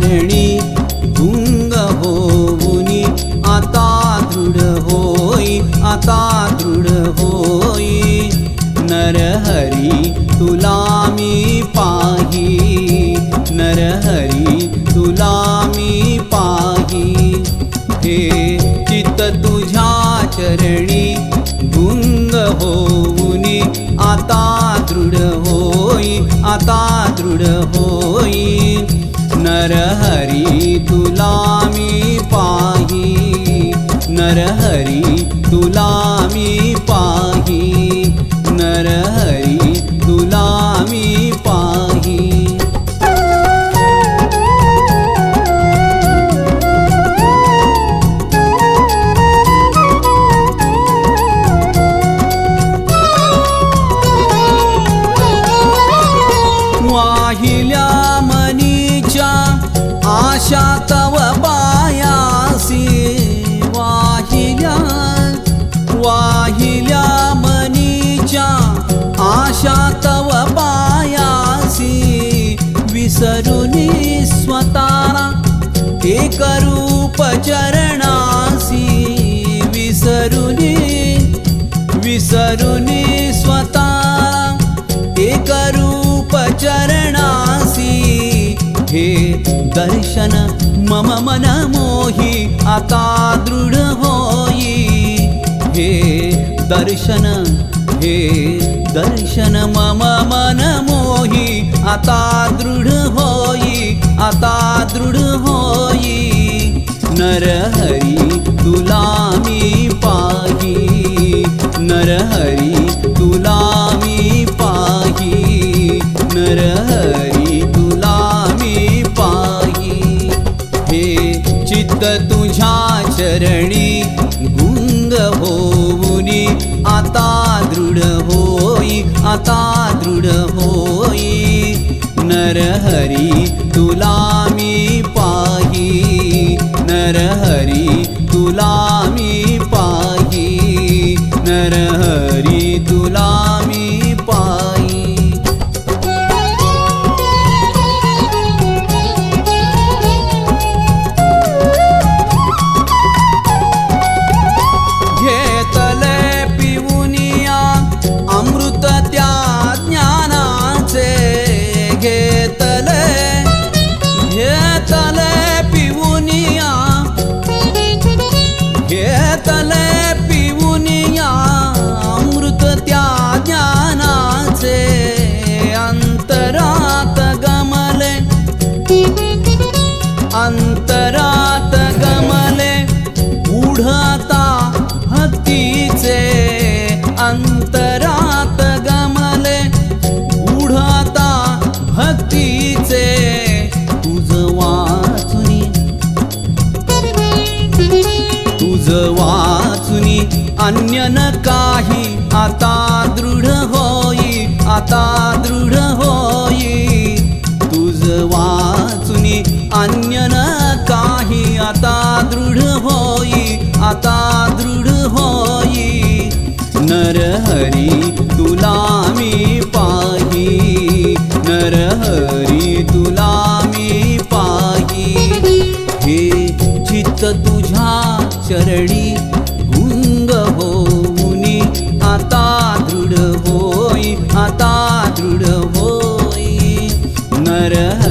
धरणी भुंग होऊनी आता दृढ होई आता दृढ होई. नरहरी तुला मी पाही. नरहरी तुला मी पाही. हे चित तुझ्या चरणी भुंग होऊनी आता दृढ होई आता दृढ होई. नरहरी तुला मी पाही नरहरी तुला मी पाही नरहरी तुला मी पाही। वाहिल्या आशा तव पायासी वाहिल्या वाहिल्या मनीच्या आशा तव पायासी विसरुनी स्वतारा एक रूप चरणासी विसरुनी विसरुनी स्वता एक रूप चरणासी दर्शन मम मन मोहि अता दृढ हे दर्शन हे दर्शन मम मनमोहि अता दृढ हय अता दृढ नरहरि नर तुलामि पाहि नरहरि गुंग नरहरी तुला मी पाही. नरहरी तुला मी पाही. हे चित्त तुझ्या चरणी गुंग होऊनी आता दृढ होई आता दृढ होई. नरहरी